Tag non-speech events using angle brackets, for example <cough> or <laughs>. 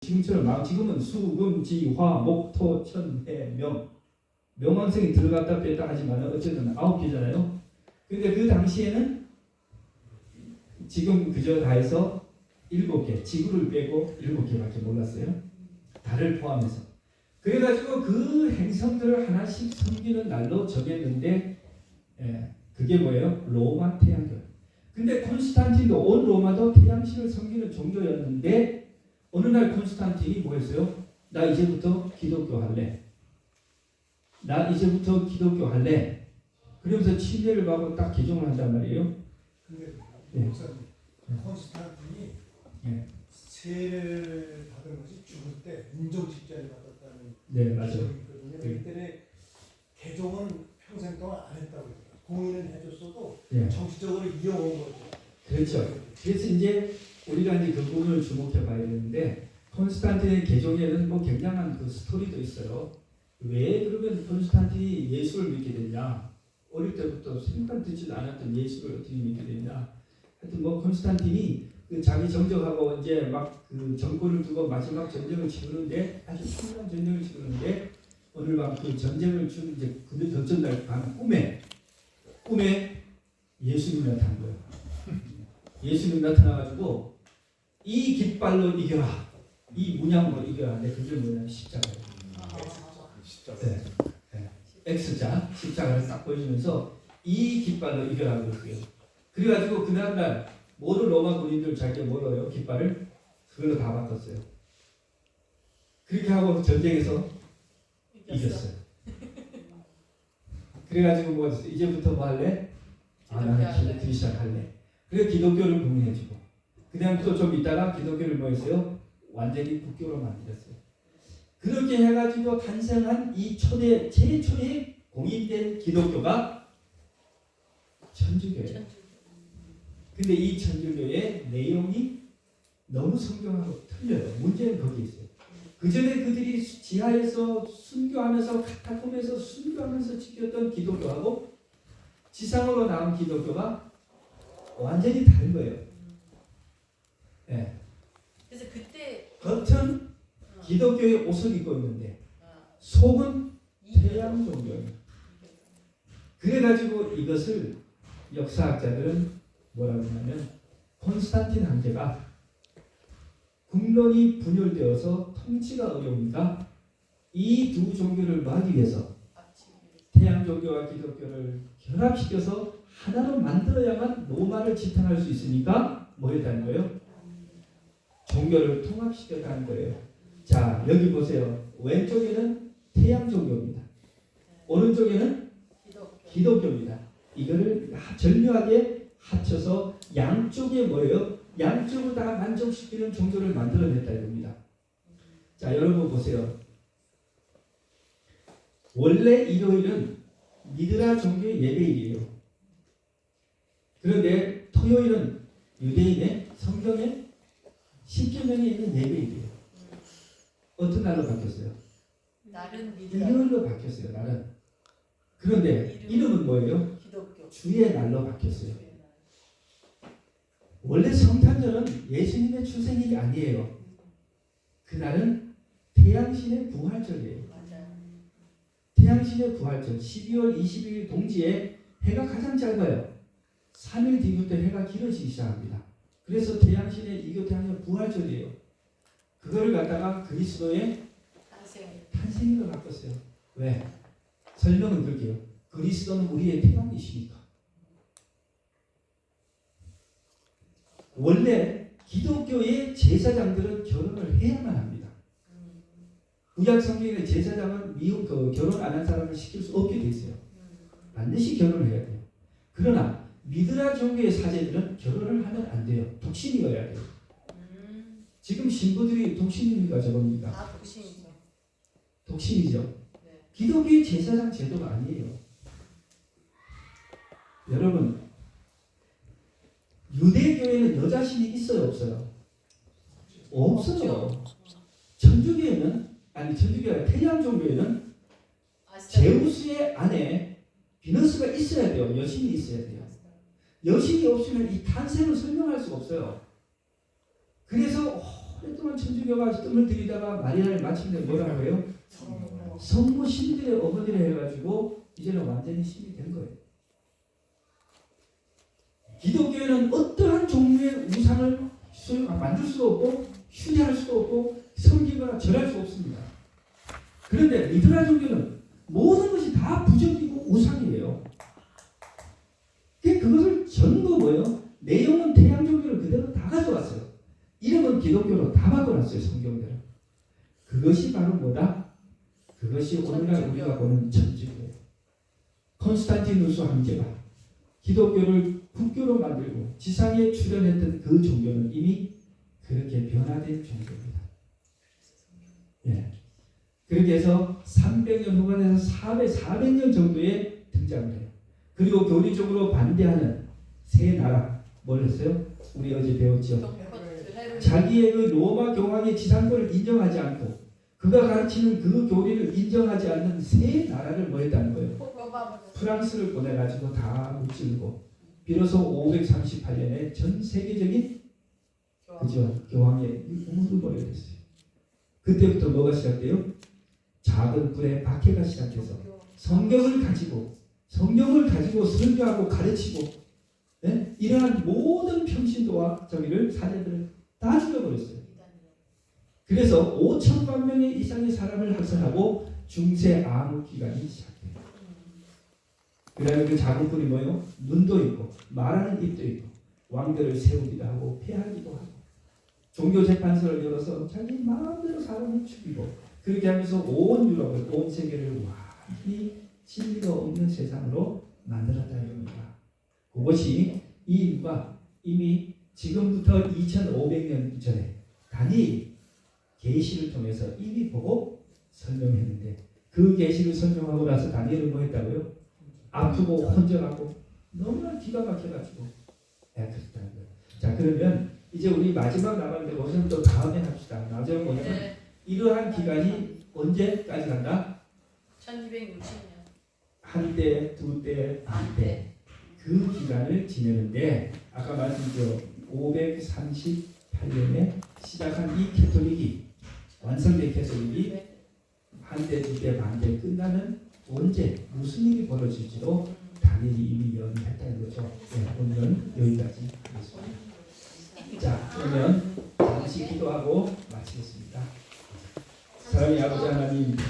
지금처럼 막 지금은 수금, 지, 화, 목, 토, 천, 해, 명 명왕성이 들어갔다 뺐다 하지만 어쨌든 아홉 개잖아요. 근데 그 당시에는 지금 그저 다 해서 일곱 개, 지구를 빼고 일곱 개밖에 몰랐어요. 달을 포함해서. 그래가지고 그 행성들을 하나씩 섬기는 날로 정했는데, 예, 그게 뭐예요? 로마 태양교. 근데 콘스탄틴도 온 로마도 태양신을 섬기는 종교였는데 어느 날 콘스탄틴이 뭐 했어요? 나 이제부터 기독교 할래. 나 이제부터 기독교 할래. 그러면서 침례를 받고 딱 개종을 한단 말이에요. 근데 예. 목사님 콘스탄틴이 예. 세례를 받은 것이 죽을 때 인종 집자를 받았다는 네, 맞아요. 기록이 있거든요. 예. 그때 개종은 평생 동안 안 했다고 해요. 공인은 해줬어도 예. 정치적으로 이어온 거죠. 그렇죠. 그래서 이제 우리가 이제 그 부분을 되는데 콘스탄틴의 개종에는 뭐 굉장한 그 스토리도 있어요. 왜 그러면 콘스탄틴이 예수를 믿게 됐냐? 어릴 때부터 생각 듣지도 않았던 예수를 어떻게 믿게 됐냐? 하여튼 뭐 콘스탄틴이 그 자기 정적하고 이제 막 그 정권을 두고 마지막 전쟁을 치르는데 아주 훌륭한 전쟁을 치르는데 오늘 밤그 전쟁을 치르는 이제 그 전전날 밤 꿈에 꿈에 예수님이 나타난 거예요. <laughs> 예수님 나타나가지고 이 깃발로 이겨라. 이 문양으로 이겨라. 근데 그게 뭐냐면 십자가예요. 네. 네. X자 십자가를 딱 보여주면서 이 깃발로 이겨라 그랬어요. 그래가지고 그 다음날 모든 로마 군인들 자기가 뭐로요? 깃발을 그걸로 다 바꿨어요. 그렇게 하고 전쟁에서 이겼어요. <laughs> 그래가지고 뭐 이제부터 뭐 할래? 아 나는 기독교 시작할래. 그래 기독교를 공인해주고 그다음부터 좀 있다가 기독교를 뭐 했어요? 완전히 국교로 만들었어요. 그렇게 해가지고 탄생한 이 초대 최초의 공인된 기독교가 천주교예요. 근데 이 천주교의 내용이 너무 성경하고 틀려요. 문제는 거기 있어요. 그 전에 그들이 지하에서 순교하면서 카타콤에서 순교하면서 지켰던 기독교하고 지상으로 나온 기독교가 완전히 다른 거예요. 예. 그때 겉은 어, 기독교의 옷을 입고 있는데 어, 속은 이- 태양 종교예요. 그래가지고 이것을 역사학자들은 뭐라고 하냐면 콘스탄틴 황제가 국론이 분열되어서 통치가 어려우니까 이 두 종교를 막기 위해서. 태양 종교와 기독교를 결합시켜서 하나로 만들어야만 로마를 지탱할 수 있으니까 뭐 했다는 거예요? 종교를 통합시켰다는 거예요. 자 여기 보세요. 왼쪽에는 태양 종교입니다. 오른쪽에는 기독교. 기독교입니다. 이거를 하- 절묘하게 합쳐서 양쪽에 뭐예요? 양쪽을 다 만족시키는 종교를 만들어냈다 이겁니다. 자 여러분 보세요. 원래 일요일은 미드라 종교의 예배일이에요. 그런데 토요일은 유대인의 성경의 십계명에 있는 예배일이에요. 어떤 날로 바뀌었어요? 나는 믿으라. 일요일로 바뀌었어요. 날은. 그런데 이름은 뭐예요? 주의 날로 바뀌었어요. 원래 성탄절은 예수님의 출생일이 아니에요. 그날은 태양신의 부활절이에요. 태양신의 부활절 12월 22일 동지에 해가 가장 짧아요. 3일 뒤부터 해가 길어지기 시작합니다. 그래서 태양신의 이교 태양신 부활절이에요. 그거를 갖다가 그리스도의 탄생. 탄생일로 바꿨어요. 왜? 설명은 그렇게요. 그리스도는 우리의 태양이시니까. 원래 기독교의 제사장들은 결혼을 해야만 합니다. 음, 구약 성경의 제사장은 미혼 그 결혼 안 한 사람을 시킬 수 없게 돼 있어요. 음, 반드시 결혼을 해야 돼요. 그러나 미드라 종교의 사제들은 결혼을 하면 안 돼요. 독신이어야 돼요. 음. 지금 신부들이 독신입니까 저겁니까? 아 독신이죠. 독신이죠. 네. 기독교의 제사장 제도가 아니에요. 여러분, 유대교회는 여자 신이 있어요, 없어요? 없어요. 천주교회는 아니 천주교가 태양 종교에는 아시죠? 제우스의 아내 비너스가 있어야 돼요. 여신이 있어야 돼요. 여신이 없으면 이 탄생을 설명할 수가 없어요. 그래서 오랫동안 천주교가 뜸을 들이다가 마리아를 마침내 뭐라고 해요? 성모 신들의 어머니를 해가지고 이제는 완전히 신이 된 거예요. 기독교에는 어떠한 종류의 우상을 만들 수도 없고 휴대할 수도 없고 섬기거나 절할 수 없습니다. 그런데 미드라 종교는 모든 것이 다 부적이고 우상이에요. 그- 그것을 전부 뭐예요? 내용은 태양 종교를 그대로 다 가져왔어요. 이름은 기독교로 다 바꿔놨어요 성경대로. 그것이 바로 뭐다? 그것이 오늘날. 우리가 보는 천주교예요. 콘스탄티누스 황제가 기독교를 국교로 만들고 지상에 출현했던 그 종교는 이미 그렇게 변화된 종교입니다. 예. 그렇게 해서 300년 후반에서 400, 400년 정도에 등장을 해요. 그리고 교리적으로 반대하는 세 나라 뭘 했어요? 우리 어제 배웠죠. 자기의 그 로마 교황의 지상권을 인정하지 않고 그가 가르치는 그 교리를 인정하지 않는 세 나라를 뭐 했다는 거예요. 프랑스를 보내가지고 다 무찌르고 비로소 538년에 전 세계적인 그죠 교황의 우물을 됐어요. 그때부터 뭐가 시작돼요? 작은 불에 박해가 시작해서 성경을 가지고 성경을 가지고 설교하고 가르치고 예? 이러한 모든 평신도와 저기를 사제들을 다 죽여버렸어요. 그래서 5천만 명의 이상의 사람을 학살하고 중세 암흑 기간이 시작돼요. 그다음에 그 뿔이 뭐예요? 눈도 있고 말하는 입도 있고 왕들을 세우기도 하고 폐하기도 하고 종교 재판소를 열어서 자기 마음대로 사람을 죽이고 그렇게 하면서 온 유럽을 온 세계를 완전히 진리가 없는 세상으로 만들었다 이겁니다. 그것이 이 이유가 이미 지금부터 2,500년 전에 다니 계시를 통해서 이미 보고 설명했는데 그 계시를 설명하고 나서 다니엘은 뭐 했다고요? 아프고 혼절하고 너무나 기가 막혀가지고 애썼다는 거예요. 자 그러면 이제 우리 마지막 남았는데 그것은 또 다음에 합시다. 마지막 뭐냐면 네. 이러한 기간이 언제까지 간다? 1260년. 한 때, 두 때, 반 때. 그 기간을 지내는데 아까 말씀드렸죠. 538년에 시작한 이 캐톨릭이 완성된 캐톨릭이 한 때, 두 때, 반때 끝나는 언제 무슨 일이 벌어질지도 당연히 이미 연했다는 거죠. 네, 오늘은 여기까지